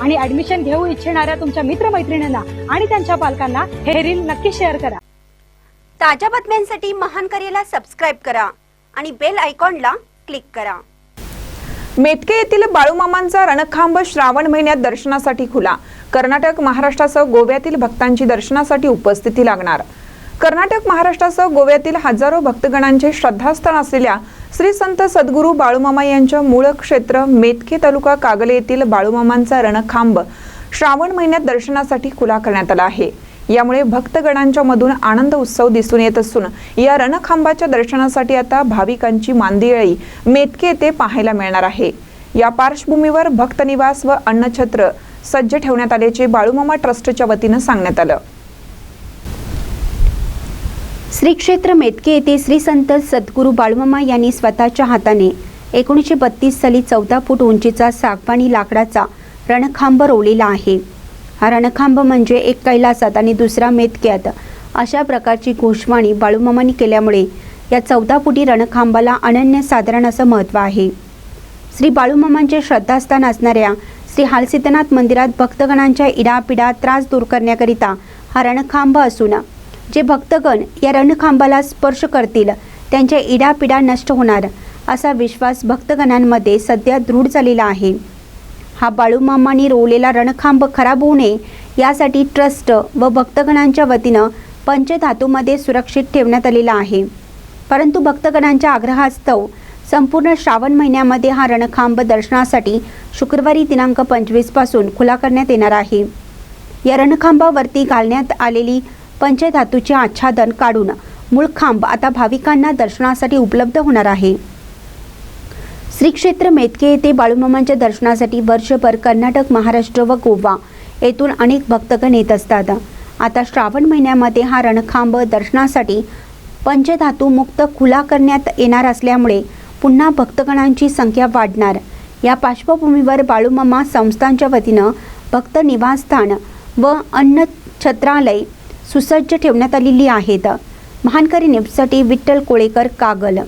आणि ऍडमिशन घेऊ इच्छिणाऱ्या तुमच्या मित्रमैत्रिणींना आणि त्यांच्या पालकांना हे रील नक्की शेअर करा. ताज्या बातम्यांसाठी महान करेला सबस्क्राईब करा आणि बेल आयकॉनला क्लिक करा. मेतके येथील बाळूमामांचा रणखांब श्रावण महिन्यात दर्शनासाठी खुला. कर्नाटक महाराष्ट्रासह गोव्यातील भक्तांची दर्शनासाठी उपस्थिती लागणार. कर्नाटक महाराष्ट्रासह गोव्यातील हजारो भक्तगणांचे श्रद्धास्थान असलेल्या श्री संत सद्गुरू बाळूमामा यांच्या मूळ क्षेत्र मेतखे तालुका कागले येथील बाळूमामांचा रणखांब श्रावण महिन्यात दर्शनासाठी खुला करण्यात आला आहे. यामुळे भक्तगणांच्या मधून आनंद उत्सव दिसून येत असून या रणखांबाच्या दर्शनासाठी आता भाविकांची मांदियाळी मेतके येथे पाहायला मिळणार आहे. या पार्श्वभूमीवर भक्तनिवास व अन्नछत्र सज्ज ठेवण्यात आल्याचे बाळूमामा ट्रस्टच्या वतीनं सांगण्यात आलं. श्री क्षेत्र मेतके येथे श्री संत सद्गुरू बाळूमामा यांनी स्वतःच्या हाताने एकोणीसशे बत्तीस साली चौदा फूट उंचीचा सागवानी लाकडाचा रणखांब रोवलेला आहे. हा रणखांब म्हणजे एक कैलासात आणि दुसरा मेतक्यात अशा प्रकारची घोषवाणी बाळूमामांनी केल्यामुळे या चौदा फुटी रणखांबाला अनन्यसाधारण असं महत्त्व आहे. श्री बाळूमामांचे श्रद्धास्थान असणाऱ्या श्री हालसिद्धनाथ मंदिरात भक्तगणांच्या इडापिडा त्रास दूर करण्याकरिता हा रणखांब असून जे भक्तगण या रणखांबाला स्पर्श करतील त्यांच्या इडापिडा नष्ट होणार असा विश्वास भक्तगणांमध्ये सध्या दृढ झालेला आहे. हा बाळूमामांनी रोवलेला रणखांब खराब होऊ नये यासाठी ट्रस्ट व भक्तगणांच्या वतीनं पंचधातूमध्ये सुरक्षित ठेवण्यात आलेला आहे. परंतु भक्तगणांच्या आग्रहास्तव संपूर्ण श्रावण महिन्यामध्ये हा रणखांब दर्शनासाठी शुक्रवारी दिनांक पंचवीसपासून खुला करण्यात येणार आहे. या रणखांबावरती घालण्यात आलेली पंचधातूचे आच्छादन काढून मूळ खांब आता भाविकांना दर्शनासाठी उपलब्ध होणार आहे. श्री क्षेत्र मेतके येथे बाळूमामांच्या दर्शनासाठी वर्षभर कर्नाटक महाराष्ट्र व गोवा येथून अनेक भक्तगण येत असतात. आता श्रावण महिन्यामध्ये हा रणखांब दर्शनासाठी पंचधातू मुक्त खुला करण्यात येणार असल्यामुळे पुन्हा भक्तगणांची संख्या वाढणार. या पार्श्वभूमीवर बाळूमामा संस्थांच्या वतीनं भक्त निवासस्थान व अन्न छत्रालय सुसज्ज ठेवण्यात आलेली आहेत. महानकरी न्यूजसाठी विठ्ठल कोळेकर कागल